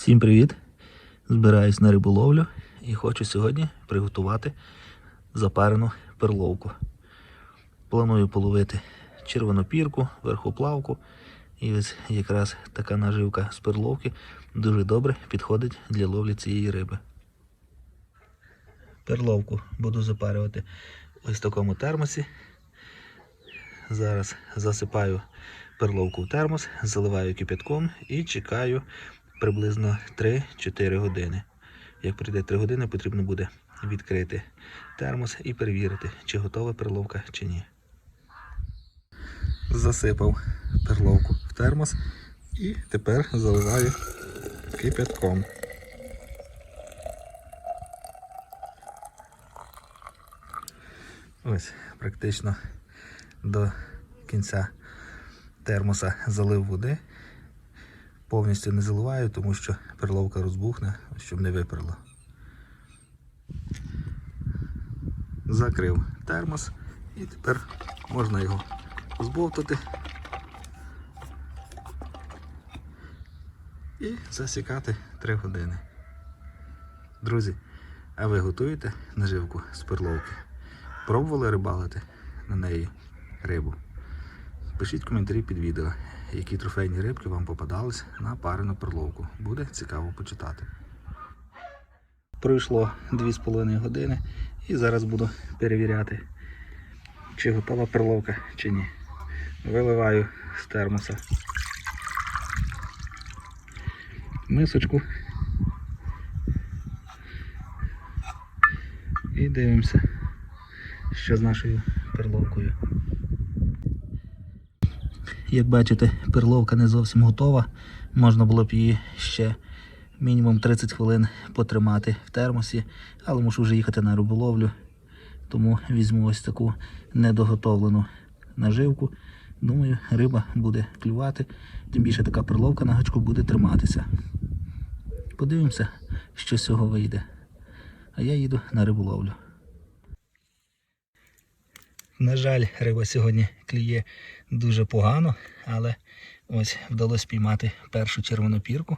Всім привіт! Збираюсь на риболовлю і хочу сьогодні приготувати запарену перловку. Планую половити червонопірку, верхоплавку. І ось якраз така наживка з перловки дуже добре підходить для ловлі цієї риби. Перловку буду запарювати ось в такому термосі. Зараз засипаю перловку в термос, заливаю кипятком і чекаю приблизно 3-4 години. Як прийде 3 години, потрібно буде відкрити термос і перевірити, чи готова перловка чи ні. Засипав перловку в термос і тепер заливаю кипятком. Ось практично до кінця термоса залив води. Повністю не заливаю, тому що перловка розбухне, щоб не виперло. Закрив термос і тепер можна його збовтати і засікати 3 години. Друзі, а ви готуєте наживку з перловки? Пробували рибалити на неї рибу? Пишіть коментарі під відео, які трофейні рибки вам попадались на парену перловку. Буде цікаво почитати. Пройшло 2,5 години і зараз буду перевіряти, чи готова перловка, чи ні. Виливаю з термоса мисочку і дивимося, що з нашою перловкою. Як бачите, перловка не зовсім готова. Можна було б її ще мінімум 30 хвилин потримати в термосі, але мушу вже їхати на риболовлю. Тому візьму ось таку недоготовлену наживку. Думаю, риба буде клювати, тим більше така перловка на гачку буде триматися. Подивимося, що з цього вийде. А я їду на риболовлю. На жаль, риба сьогодні кліє дуже погано, але ось вдалося піймати першу червону пірку.